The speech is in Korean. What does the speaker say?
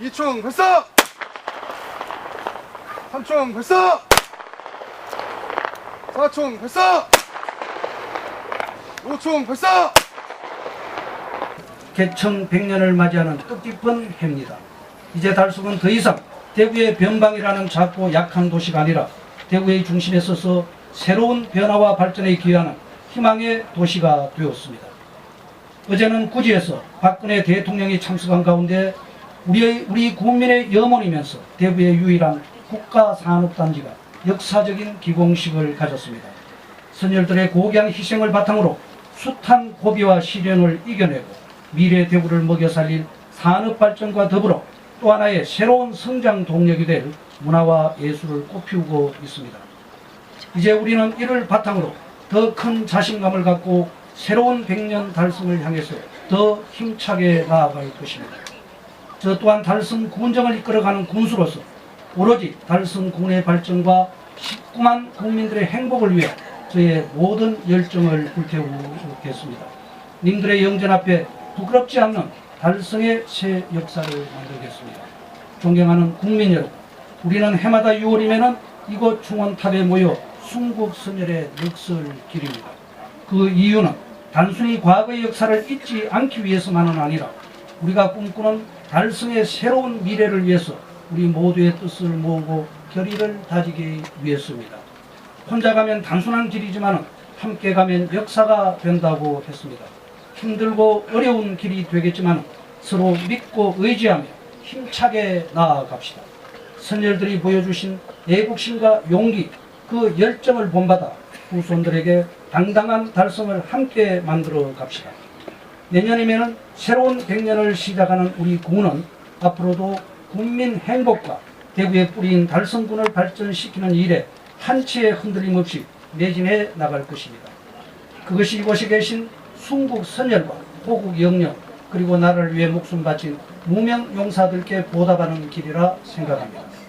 3총 발사! 3총 발사! 4총 발사! 5총 발사! 개청 100년을 맞이하는 뜻깊은 해입니다. 이제 달숙은 더 이상 대구의 변방이라는 작고 약한 도시가 아니라 대구의 중심에 서서 새로운 변화와 발전에 기여하는 희망의 도시가 되었습니다. 어제는 구지에서 박근혜 대통령이 참석한 가운데 우리, 우리 국민의 염원이면서 대구의 유일한 국가 산업단지가 역사적인 기공식을 가졌습니다. 선열들의 고귀한 희생을 바탕으로 숱한 고비와 시련을 이겨내고 미래 대구를 먹여 살릴 산업 발전과 더불어 또 하나의 새로운 성장 동력이 될 문화와 예술을 꽃피우고 있습니다. 이제 우리는 이를 바탕으로 더 큰 자신감을 갖고 새로운 백년 달성을 향해서 더 힘차게 나아갈 것입니다. 저 또한 달성 군정을 이끌어가는 군수로서 오로지 달성 군의 발전과 19만 국민들의 행복을 위해 저의 모든 열정을 불태우겠습니다. 님들의 영전 앞에 부끄럽지 않는 달성의 새 역사를 만들겠습니다. 존경하는 국민 여러분, 우리는 해마다 6월이면 이곳 중원탑에 모여 순국선열의 넋을 기립니다. 그 이유는 단순히 과거의 역사를 잊지 않기 위해서만은 아니라 우리가 꿈꾸는 달성의 새로운 미래를 위해서 우리 모두의 뜻을 모으고 결의를 다지기 위해서입니다. 혼자 가면 단순한 길이지만 함께 가면 역사가 된다고 했습니다. 힘들고 어려운 길이 되겠지만 서로 믿고 의지하며 힘차게 나아갑시다. 선열들이 보여주신 애국심과 용기, 그 열정을 본받아 후손들에게 당당한 달성을 함께 만들어 갑시다. 내년이면 새로운 100년을 시작하는 우리 군은 앞으로도 국민 행복과 대구에 뿌린 달성군을 발전시키는 일에 한치의 흔들림 없이 매진해 나갈 것입니다. 그것이 이곳에 계신 순국 선열과 호국 영령 그리고 나라를 위해 목숨 바친 무명 용사들께 보답하는 길이라 생각합니다.